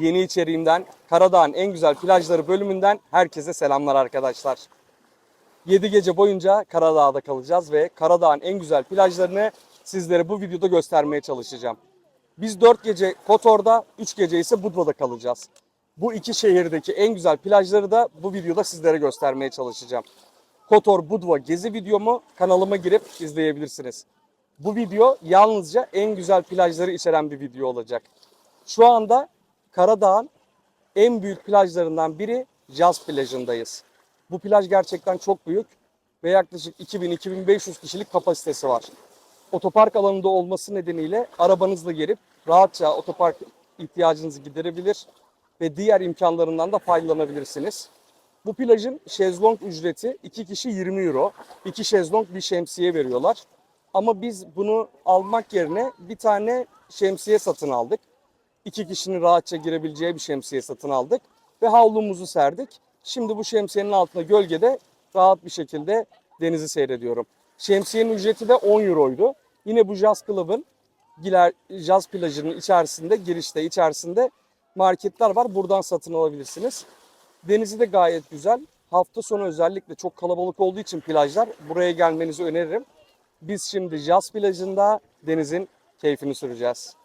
yeni içeriğimden Karadağ'ın en güzel plajları bölümünden herkese selamlar arkadaşlar. 7 gece boyunca Karadağ'da kalacağız ve Karadağ'ın en güzel plajlarını sizlere bu videoda göstermeye çalışacağım. Biz 4 gece Kotor'da, 3 gece ise Budva'da kalacağız. Bu iki şehirdeki en güzel plajları da bu videoda sizlere göstermeye çalışacağım. Kotor Budva gezi videomu kanalıma girip izleyebilirsiniz. Bu video yalnızca en güzel plajları içeren bir video olacak. Şu anda Karadağ'ın en büyük plajlarından biri Jaz plajındayız. Bu plaj gerçekten çok büyük ve yaklaşık 2000-2500 kişilik kapasitesi var. Otopark alanında olması nedeniyle arabanızla gelip rahatça otopark ihtiyacınızı giderebilir ve diğer imkanlarından da faydalanabilirsiniz. Bu plajın şezlong ücreti 2 kişi 20 euro. 2 şezlong bir şemsiye veriyorlar. Ama biz bunu almak yerine bir tane şemsiye satın aldık. İki kişinin rahatça girebileceği bir şemsiye satın aldık. Ve havlumuzu serdik. Şimdi bu şemsiyenin altında gölgede rahat bir şekilde denizi seyrediyorum. Şemsiyenin ücreti de 10 euroydu. Yine bu Jazz Club'ın Jazz plajının içerisinde, girişte içerisinde marketler var. Buradan satın alabilirsiniz. Denizi de gayet güzel. Hafta sonu özellikle çok kalabalık olduğu için plajlar buraya gelmenizi öneririm. Biz şimdi Jazz plajında denizin keyfini süreceğiz.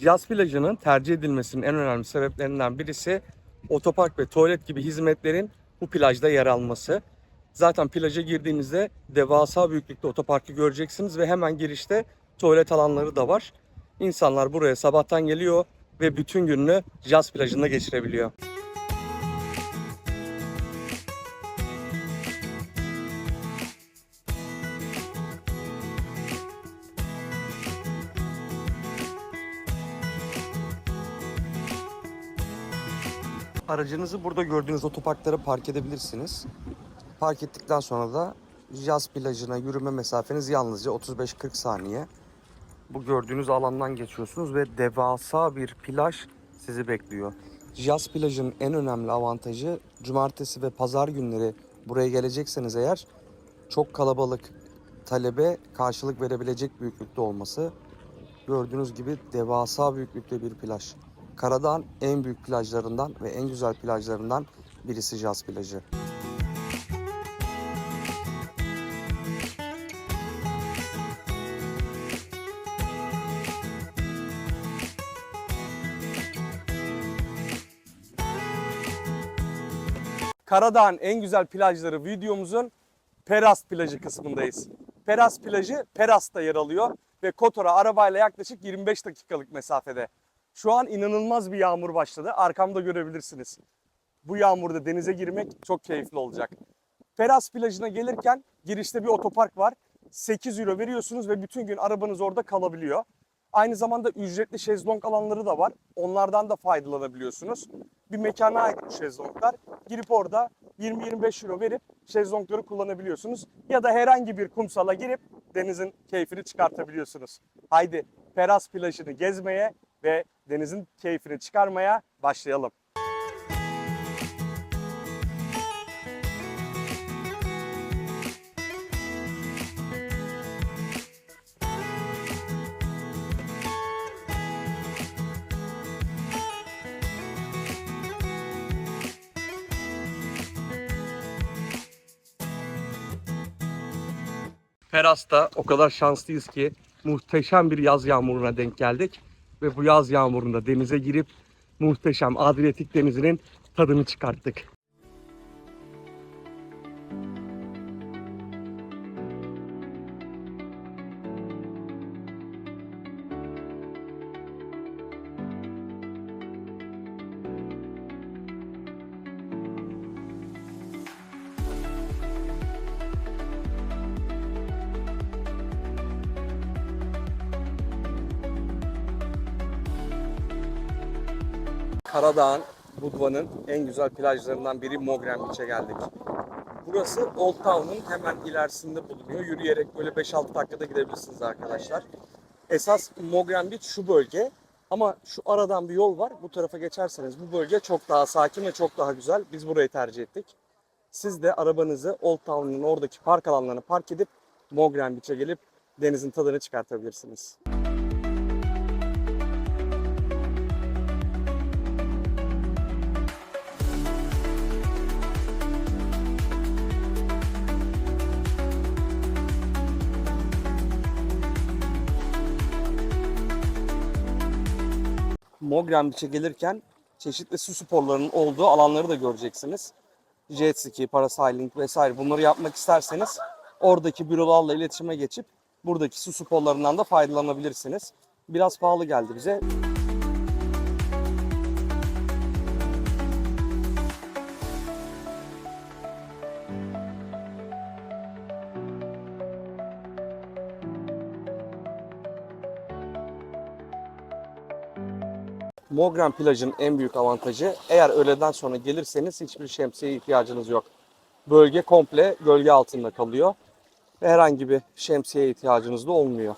Yaz plajının tercih edilmesinin en önemli sebeplerinden birisi otopark ve tuvalet gibi hizmetlerin bu plajda yer alması. Zaten plaja girdiğinizde devasa büyüklükte otoparkı göreceksiniz ve hemen girişte tuvalet alanları da var. İnsanlar buraya sabahtan geliyor ve bütün gününü Jazz plajında geçirebiliyor. Aracınızı burada gördüğünüz otoparklara park edebilirsiniz. Park ettikten sonra da Jazz plajına yürüme mesafeniz yalnızca 35-40 saniye. Bu gördüğünüz alandan geçiyorsunuz ve devasa bir plaj sizi bekliyor. Jazz plajın en önemli avantajı cumartesi ve pazar günleri buraya gelecekseniz eğer çok kalabalık talebe karşılık verebilecek büyüklükte olması. Gördüğünüz gibi devasa büyüklükte bir plaj. Karadağ'ın en büyük plajlarından ve en güzel plajlarından birisi Jazz plajı. Karadağ'ın en güzel plajları videomuzun Peras plajı kısmındayız. Peras plajı Peras'ta yer alıyor ve Kotor'a arabayla yaklaşık 25 dakikalık mesafede. Şu an inanılmaz bir yağmur başladı. Arkamda görebilirsiniz. Bu yağmurda denize girmek çok keyifli olacak. Peras plajına gelirken girişte bir otopark var. 8 euro veriyorsunuz ve bütün gün arabanız orada kalabiliyor. Aynı zamanda ücretli şezlong alanları da var. Onlardan da faydalanabiliyorsunuz. Bir mekana ait bu şezlonglar. Girip orada 20-25 euro verip şezlongları kullanabiliyorsunuz. Ya da herhangi bir kumsala girip denizin keyfini çıkartabiliyorsunuz. Haydi Peras plajını gezmeye ve denizin keyfini çıkarmaya başlayalım. Peras'ta o kadar şanslıyız ki muhteşem bir yaz yağmuruna denk geldik. Ve bu yaz yağmurunda denize girip muhteşem Adriyatik denizinin tadını çıkarttık. Karadağ'ın Budva'nın en güzel plajlarından biri Mogren Beach'e geldik. Burası Old Town'un hemen ilerisinde bulunuyor. Yürüyerek böyle 5-6 dakikada gidebilirsiniz arkadaşlar. Esas Mogren Beach şu bölge. Ama şu aradan bir yol var. Bu tarafa geçerseniz bu bölge çok daha sakin ve çok daha güzel. Biz burayı tercih ettik. Siz de arabanızı Old Town'un oradaki park alanlarına park edip Mogren Beach'e gelip denizin tadını çıkartabilirsiniz. Mogren Beach'e gelirken çeşitli su sporlarının olduğu alanları da göreceksiniz. Jet ski, parasailing vesaire bunları yapmak isterseniz oradaki bürolarla iletişime geçip buradaki su sporlarından da faydalanabilirsiniz. Biraz pahalı geldi bize. Mogren plajın en büyük avantajı eğer öğleden sonra gelirseniz hiçbir şemsiye ihtiyacınız yok. Bölge komple gölge altında kalıyor ve herhangi bir şemsiye ihtiyacınız da olmuyor.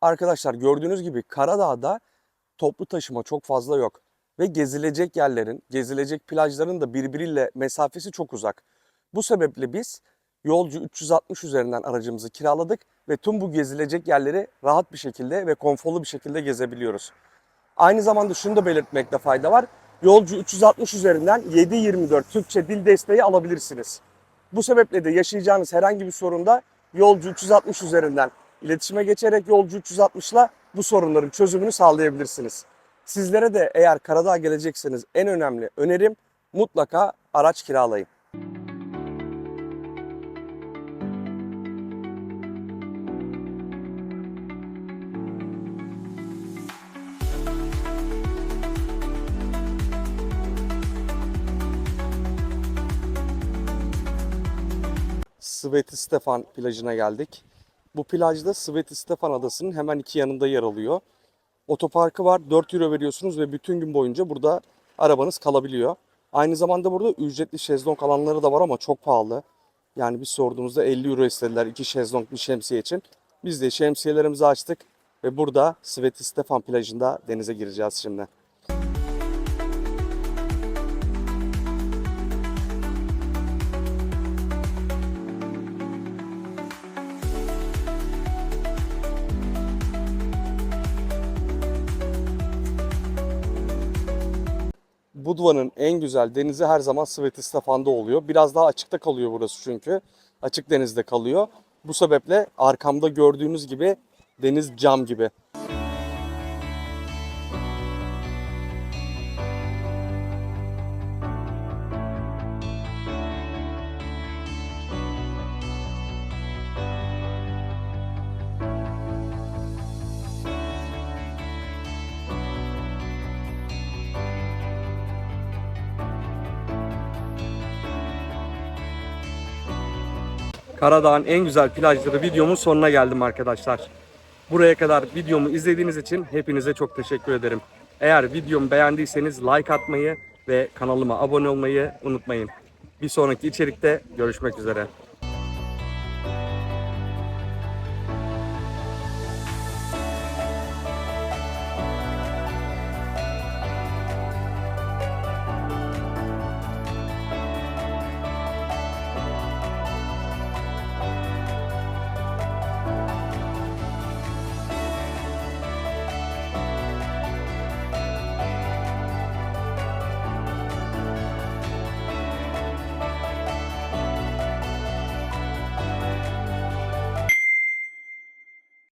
Arkadaşlar gördüğünüz gibi Karadağ'da toplu taşıma çok fazla yok ve gezilecek yerlerin, gezilecek plajların da birbiriyle mesafesi çok uzak. Bu sebeple biz yolcu 360 üzerinden aracımızı kiraladık ve tüm bu gezilecek yerleri rahat bir şekilde ve konforlu bir şekilde gezebiliyoruz. Aynı zamanda şunu da belirtmekte fayda var. Yolcu 360 üzerinden 7-24 Türkçe dil desteği alabilirsiniz. Bu sebeple de yaşayacağınız herhangi bir sorunda yolcu 360 üzerinden iletişime geçerek yolcu 360'la bu sorunların çözümünü sağlayabilirsiniz. Sizlere de eğer Karadağ'a gelecekseniz en önemli önerim mutlaka araç kiralayın. Sveti Stefan plajına geldik. Bu plajda Sveti Stefan adasının hemen iki yanında yer alıyor. Otoparkı var. 4 euro veriyorsunuz ve bütün gün boyunca burada arabanız kalabiliyor. Aynı zamanda burada ücretli şezlong alanları da var ama çok pahalı. Yani biz sorduğumuzda 50 euro istediler iki şezlong bir şemsiye için. Biz de şemsiyelerimizi açtık ve burada Sveti Stefan plajında denize gireceğiz şimdi. Budva'nın en güzel denizi her zaman Sveti Stefan'da oluyor. Biraz daha açıkta kalıyor burası çünkü. Açık denizde kalıyor. Bu sebeple arkamda gördüğünüz gibi deniz cam gibi. Karadağ'ın en güzel plajları videomun sonuna geldim arkadaşlar. Buraya kadar videomu izlediğiniz için hepinize çok teşekkür ederim. Eğer videomu beğendiyseniz like atmayı ve kanalıma abone olmayı unutmayın. Bir sonraki içerikte görüşmek üzere.